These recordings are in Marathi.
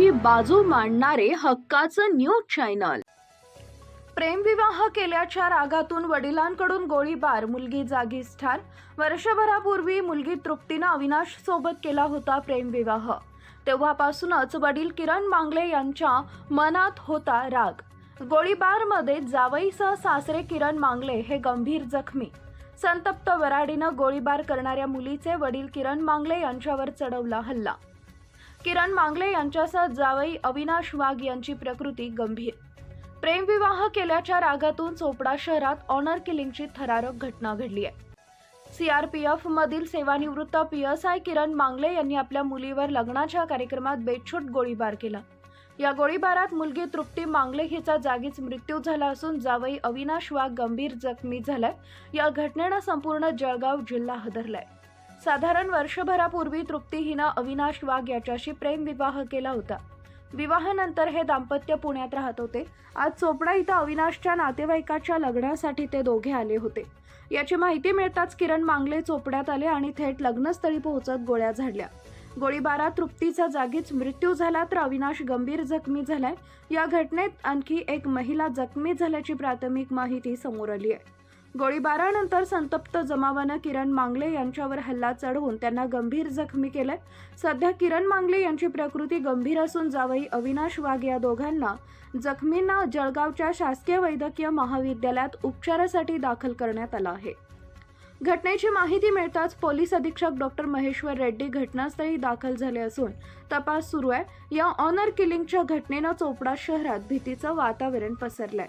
मुलीची बाजू मांडणारे हक्काचं न्यूज चॅनल. प्रेमविवाह केल्याच्या रागातून वडिलांकडून गोळीबार मुलगी जागीच ठार वर्षभरापूर्वी मुलगी तृप्तीनं अविनाश सोबत केला होता प्रेमविवाह. तेव्हापासूनच वडील किरण मांगले यांच्या मनात होता राग. गोळीबारमध्ये जावईसह सासरे किरण मांगले हे गंभीर जखमी. संतप्त वराडीनं गोळीबार करणाऱ्या मुलीचे वडील किरण मांगले यांच्यावर चढवला हल्ला. किरण मांगले यांच्यासह जावई अविनाश वाघ यांची प्रकृती गंभीर. प्रेमविवाह केल्याच्या रागातून चोपडा शहरात ऑनर किलिंगची थरारक घटना घडली आहे. सीआरपीएफ मधील सेवानिवृत्त पी एस आय किरण मांगले यांनी आपल्या मुलीवर लग्नाच्या कार्यक्रमात बेछूट गोळीबार केला. या गोळीबारात मुलगी तृप्ती मांगले हिचा जागीच मृत्यू झाला असून जावई अविनाश वाघ गंभीर जखमी झालाय. या घटनेनं संपूर्ण जळगाव जिल्हा हदरलाय. साधारण वर्षभरापूर्वी तृप्ती हिनं अविनाश वाघ याच्याशी प्रेमविवाह केला होता. विवाहानंतर हे दाम्पत्य पुण्यात राहत होते. आज चोपडा इथं अविनाशच्या नातेवाईकाच्या लग्नासाठी ते दोघे आले होते. याची माहिती मिळताच किरण मांगले चोपड्यात आले आणि थेट लग्नस्थळी पोहोचत गोळ्या झाडल्या. गोळीबारात तृप्तीचा जागीच मृत्यू झाला तर अविनाश गंभीर जखमी झालाय. या घटनेत आणखी एक महिला जखमी झाल्याची प्राथमिक माहिती समोर आली आहे. गोळीबारानंतर संतप्त जमावानं किरण मांगले यांच्यावर हल्ला चढवून त्यांना गंभीर जखमी केलंय. सध्या किरण मांगले यांची प्रकृती गंभीर असून जावई अविनाश वाघ या दोघांना जखमींना जळगावच्या शासकीय वैद्यकीय महाविद्यालयात उपचारासाठी दाखल करण्यात आलं आहे. घटनेची माहिती मिळताच पोलीस अधीक्षक डॉक्टर महेश्वर रेड्डी घटनास्थळी दाखल झाले असून तपास सुरू आहे. या ऑनर किलिंगच्या घटनेनं चोपडा शहरात भीतीचं वातावरण पसरलंय.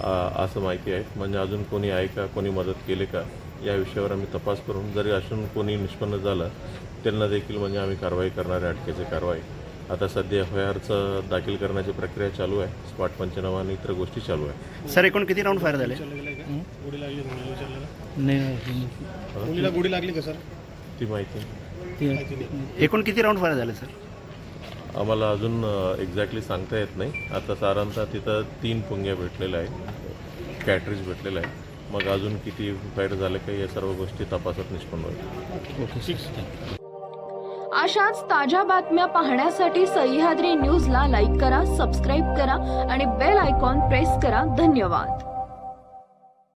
असं माहिती आहे. म्हणजे अजून कोणी आहे का? कोणी मदत केली का? या विषयावर आम्ही तपास करून जरी असून कोणी निष्पन्न झालं त्यांना देखील म्हणजे आम्ही कारवाई करणार आहे अटकेची कारवाई. आता सध्या एफ आय आरचं दाखल करण्याची प्रक्रिया चालू आहे. स्पॉट पंचनामा आणि इतर गोष्टी चालू आहे. सर एकूण किती राऊंड फायर झाले? गोळी लागली का सर? ती माहिती एकूण किती राऊंड फायर झाले सर? आम्हाला अजून एक्झॅक्टली सांगता येत नाही. आता साधारणतः तिथं तीन पुंग्या भेटलेल्या आहेत. कॅटरीज भेटलेलं आहे मग अजून किती फायर झाले का या सर्व गोष्टी तपासात निष्पन्न होईल. अशाच ताज्या बातम्या पाहण्यासाठी सह्याद्री न्यूजला लाईक करा सबस्क्राईब करा आणि बेल आयकॉन प्रेस करा. धन्यवाद.